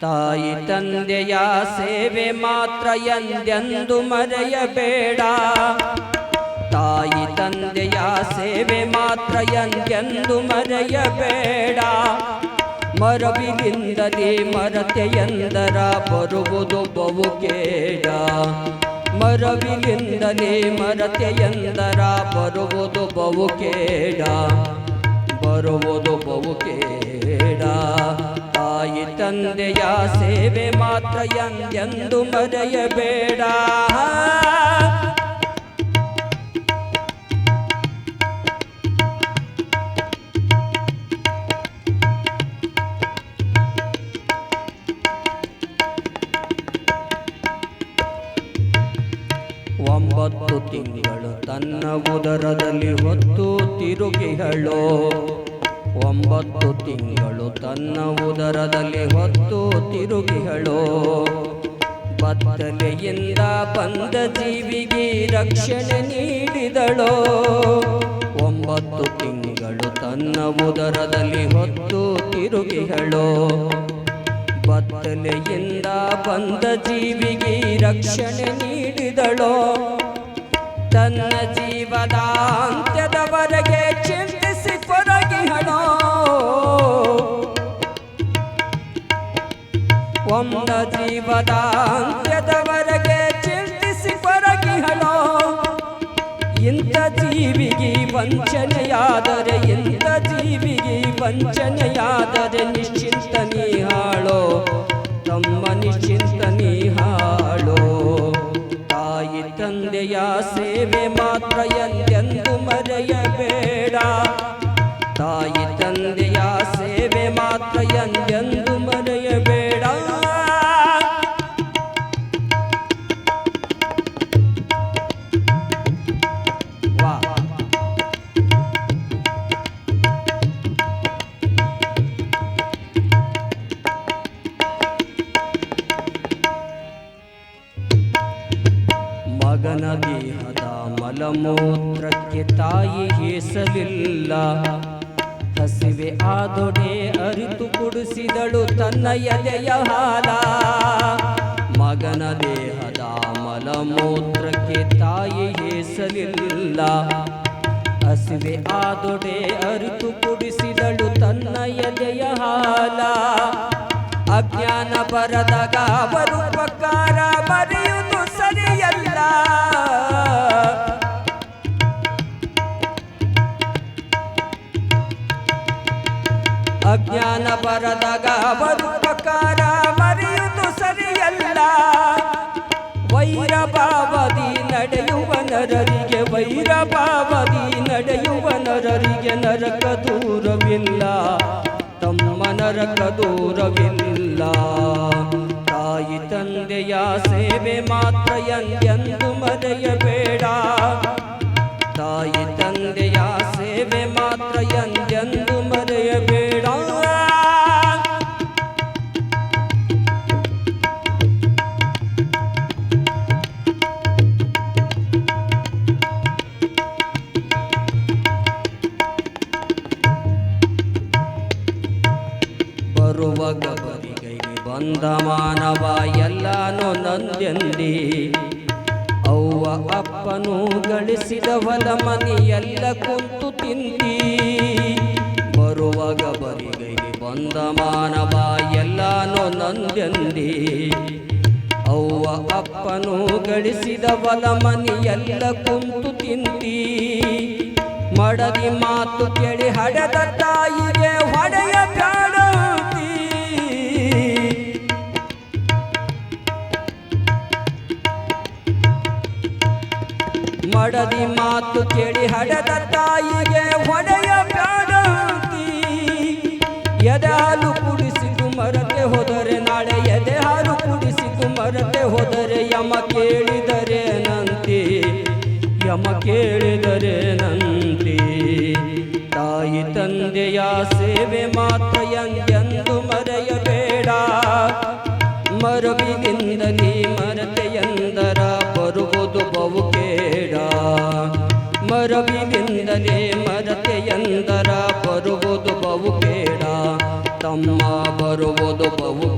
ತಾಯಿ ತಂದೆಯ ಸೇವೆ ಮಾತ್ರ ಎಂದೆಂದು ಮರೆಯಬೇಡ. ತಾಯಿ ತಂದೆಯ ಸೇವೆ ಮಾತ್ರ ಎಂದೆಂದು ಮರೆಯಬೇಡ. ಮರತೆ ಅಂದರ ಬರುವುದು ಬಹು ಕೇಡ. ಮರತೆ ಎಂದರ ಬರುವುದು ಬಹು ಕೇಡ. ಬರುವುದು ಬಹು ಕೇಡ. ತಾಯಿ ತಂದೆಯ ಸೇವೆ ಮಾತ್ರ ಎಂದೆಂದು ಮರೆಯಬೇಡ. ಒಂಬತ್ತು ತಿಂಗಳು ತನ್ನ ಉದರದಲ್ಲಿ ಹೊತ್ತು ತಿರುಗಿಹಳು ಒಂಬತ್ತು ತಿಂಗಳು ತನ್ನ ಉದರದಲ್ಲಿ ಹೊತ್ತು ತಿರುಗಿಹಳು ಬತ್ತಲೆಯಿಂದ ಬಂದ ಜೀವಿಗೆ ರಕ್ಷಣೆ ನೀಡಿದಳು. ಒಂಬತ್ತು ತಿಂಗಳು ತನ್ನ ಉದರದಲ್ಲಿ ಹೊತ್ತು ತಿರುಗಿಹಳು ಬತ್ತಲೆಯಿಂದ ಬಂದ ಜೀವಿಗೆ ರಕ್ಷಣೆ ನೀಡಿದಳು. ತನ್ನ ಜೀವದ ಅಂತ್ಯದವರೆಗೆ ಚಿಂತಿಸಿ ಕೊರಗಿಹಳು ಒಮ್ಮ ಜೀವದ ಅಂತ್ಯದವರೆಗೆ ಚಿಂತಿಸಿ ಕೊರಗಿಹಳು ಇಂಥ ಜೀವಿಗೆ ವಂಚನೆಯಾದರೆ, ಇಂಥ ಜೀವಿಗೆ ವಂಚನೆಯಾದರೆ ನಿಶ್ಚಿಂತ ನೀಹಾಳೋ ತಮ್ಮ ನಿಶ್ಚಿಂತ ನೀಹಾಳೋ ತಾಯಿ ತಂದೆಯ ಸೇವೆ ಮಾತ್ರ ಎಂದೆಂದು ಮರೆಯಬೇಡ ತಾಯಿ ತಂದೆಯ ಸೇವೆ ಮಾತ್ರ ಎಂದೆಂದು ಮಗನ ದೇಹದ ಮಲಮೂತ್ರಕ್ಕೆ ತಾಯಿ ಹೇಸಲಿಲ್ಲ ಹಸಿವೆ ಆದೊಡೆ ಅರಿತು ಕುಡಿಸಿದಳು ತನ್ನ ಎದೆಯ ಹಾಲ. ಮಗನ ದೇಹದ ಮಲಮೂತ್ರಕ್ಕೆ ತಾಯಿ ಹೇಸಲಿಲ್ಲ ಹಸಿವೆ ಆದೊಡೆ ಅರಿತು ಕುಡಿಸಿದಳು ತನ್ನ ಎದೆಯ ಹಾಲ. ಅಜ್ಞಾನ ಬರದಾಗ ಅವರು ಬರದಾಗ ಬದುಪಕಾರ ಪಕಾರ ಮರೆಯುವುದು ಸರಿಯಲ್ಲ. ವೈರಭಾವದಿ ನಡೆಯುವ ನರರಿಗೆ ವೈರಭಾವದಿ ನಡೆಯುವ ನರರಿಗೆ ನರಕ ದೂರವಿಲ್ಲ. ತಮ್ಮ ನರಕ ದೂರವಿಲ್ಲ. ತಾಯಿ ತಂದೆಯ ಸೇವೆ ಮಾತ್ರ ಎಂದೆಂದು ಮರೆಯಬೇಡ ಬರುವ ಗಬರಿಗೈಗೆ ಬಂದ ಮಾನವ ಎಲ್ಲಾನು ನಂದೆಂದಿ ಅವ್ವ ಅಪ್ಪನು ಗಳಿಸಿದ ಹೊಲ ಮನೆಯೆಲ್ಲ ಕುಂತು ತಿಂದಿ. ಬರುವ ಗಬರಿಗೈಗೆ ಬಂದ ಮಾನವ ಎಲ್ಲಾನು ನಂದೆಂದಿ ಅವ್ವ ಅಪ್ಪನು ಗಳಿಸಿದ ಹೊಲ ಮನೆಯೆಲ್ಲ ಕುಂತು ತಿಂದಿ. ಮಡದಿ ಮಾತು ಕೇಳಿ ಹಡದ ತಾಯಿಗೆ ಮಡದಿ ಮಾತು ಕೇಳಿ ಹಡದ ತಾಯಿಗೆ ಹೊಡೆಯ ಬೇಡಿ ಎದೆ ಹಾಲು ಕುಡಿಸಿತು ಮರತೆ ಹೋದರೆ ನಾಳೆ ಎದೆ ಹಾಲು ಕುಡಿಸಿದು ಮರತೆ ಹೋದರೆ ಯಮ ಕೇಳಿದರೆ ನಂತಿ. ಯಮ ಕೇಳಿದರೆ ನಂತಿ. ತಾಯಿ ತಂದೆಯ ಸೇವೆ ಮಾತ್ರ ಎಂದೆಂದು ಮರೆಯಬೇಡ. ನೀ ಮರತೆಯಂದರ ಬರುವುದು ಕೇಡ ಮರವಿನಿಂದಲೇ ಮರತೆಯಂದರ ಬರುವುದು ಬಹು ಬೇಡ ತಮ್ಮ ಬರುವುದು ಬಹು